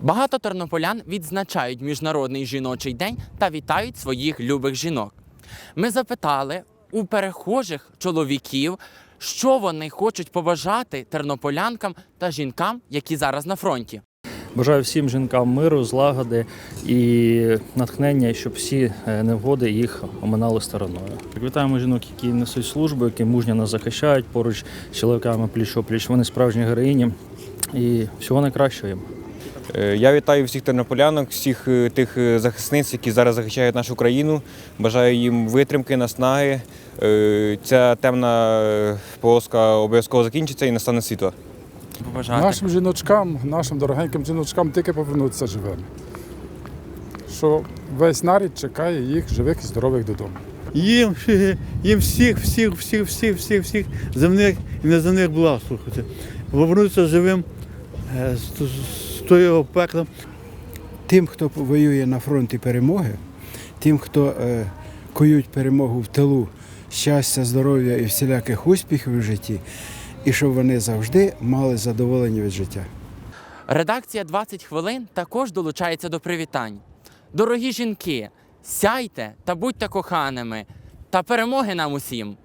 Багато тернополян відзначають Міжнародний жіночий день та вітають своїх любих жінок. Ми запитали у перехожих чоловіків, що вони хочуть побажати тернополянкам та жінкам, які зараз на фронті. Бажаю всім жінкам миру, злагоди і натхнення, щоб всі е, невгоди їх оминали стороною. Вітаємо жінок, які несуть службу, які мужньо нас захищають поруч з чоловіками пліч опліч. Вони справжні героїні і всього найкращого їм. Е, Я вітаю всіх тернополянок, всіх е, тих е, захисниць, які зараз захищають нашу країну. Бажаю їм витримки, наснаги. Ця темна полоска обов'язково закінчиться і настане світло. Побажати. Нашим жіночкам, нашим дорогеньким жіночкам тільки повернутися живими. Що весь нарід чекає їх живих і здорових додому. їм, їм всіх, всіх, всіх, всіх, всіх, всіх земних і неземних благ слухати. Повернутися живим того пекла. тим, хто воює на фронті перемоги, тим, хто е, коють перемогу в тилу, щастя, здоров'я і всіляких успіхів в житті, і щоб вони завжди мали задоволення від життя. Редакція 20 хвилин також долучається до привітань. Дорогі жінки, сяйте та будьте коханими, та перемоги нам усім!